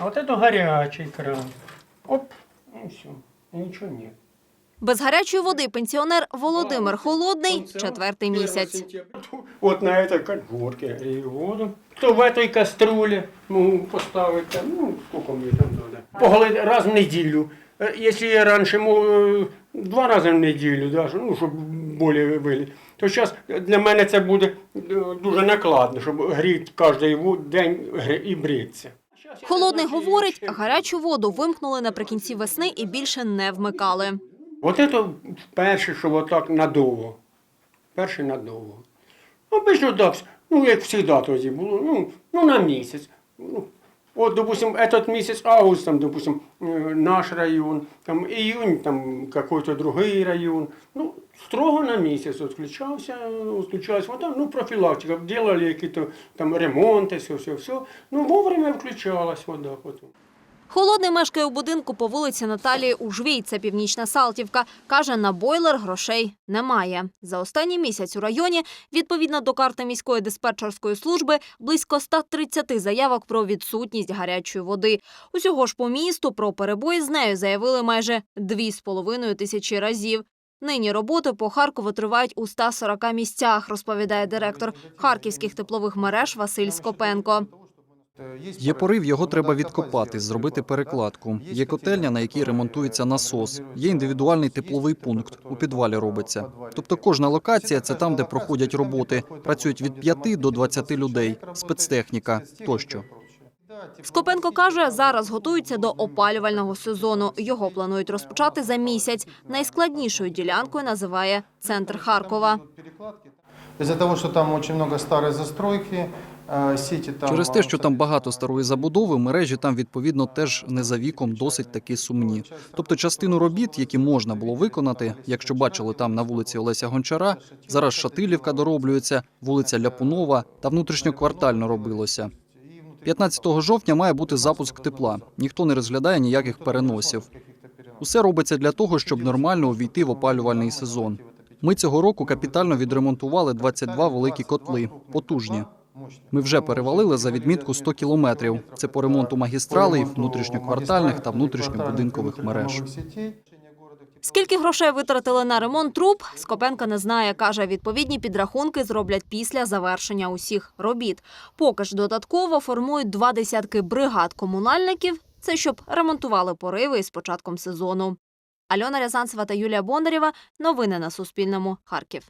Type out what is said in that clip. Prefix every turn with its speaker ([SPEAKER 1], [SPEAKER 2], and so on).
[SPEAKER 1] А вот это горячий кран. Оп, и все. И ничего нет.
[SPEAKER 2] Без гарячої води пенсіонер Володимир Холодний четвертий місяць.
[SPEAKER 1] Вот на этой конфорке грею воду. То в этой кастрюле могу поставить, там, ну, сколько мне там надо. Поголить раз в неділю. Е, Якщо я раніше мог е, два рази в неділю, да, що- ну, щоб более вили, то зараз для мене це буде е, дуже накладно, щоб гріти кожен ву- день гри- і бритися.
[SPEAKER 2] Холодний говорить, гарячу воду вимкнули наприкінці весни і більше не вмикали.
[SPEAKER 1] От це перше, що отак надовго. Перше надовго. Обично ну як завжди тоді було, ну, ну на місяць. Ну, от, допустим, этот місяць август, там, допустим, е, наш район, там июнь, там какой-то другий район. Ну, строго на місяць відключався, відключався, вот ну, профілактика, делали якісь там ремонти, все, все, все. Ну, вовремя включалась вода. От.
[SPEAKER 2] Холодний мешкає у будинку по вулиці Наталії Ужвій, це північна Салтівка. Каже, на бойлер грошей немає. За останній місяць у районі, відповідно до карти міської диспетчерської служби, близько 130 заявок про відсутність гарячої води. Усього ж по місту про перебої з нею заявили майже 2,5 тисячі разів. Нині роботи по Харкову тривають у 140 місцях, розповідає директор харківських теплових мереж Василь Скопенко.
[SPEAKER 3] Є порив, його треба відкопати, зробити перекладку. Є котельня, на якій ремонтується насос. Є індивідуальний тепловий пункт. У підвалі робиться. Тобто кожна локація це там, де проходять роботи. Працюють від 5 до 20 людей, спецтехніка тощо.
[SPEAKER 2] Скопенко каже, зараз готуються до опалювального сезону. Його планують розпочати за місяць. Найскладнішою ділянкою називає центр Харкова.
[SPEAKER 4] Из-за того, что там очень много старой застройки.
[SPEAKER 3] Через те, що там багато старої забудови, мережі там відповідно теж не за віком досить таки сумні. Тобто частину робіт, які можна було виконати, якщо бачили там на вулиці Олеся Гончара, зараз Шатилівка дороблюється, вулиця Ляпунова та внутрішньоквартально робилося. 15 жовтня має бути запуск тепла. Ніхто не розглядає ніяких переносів. Усе робиться для того, щоб нормально увійти в опалювальний сезон. Ми цього року капітально відремонтували 22 великі котли, потужні. Ми вже перевалили за відмітку 100 кілометрів. Це по ремонту магістралей, внутрішньоквартальних та внутрішньобудинкових мереж.
[SPEAKER 2] Скільки грошей витратили на ремонт труб, Скопенко не знає. Каже, відповідні підрахунки зроблять після завершення усіх робіт. Поки ж додатково формують два десятки бригад комунальників. Це щоб ремонтували пориви із початком сезону. Альона Рязанцева та Юлія Бондарєва. Новини на Суспільному. Харків.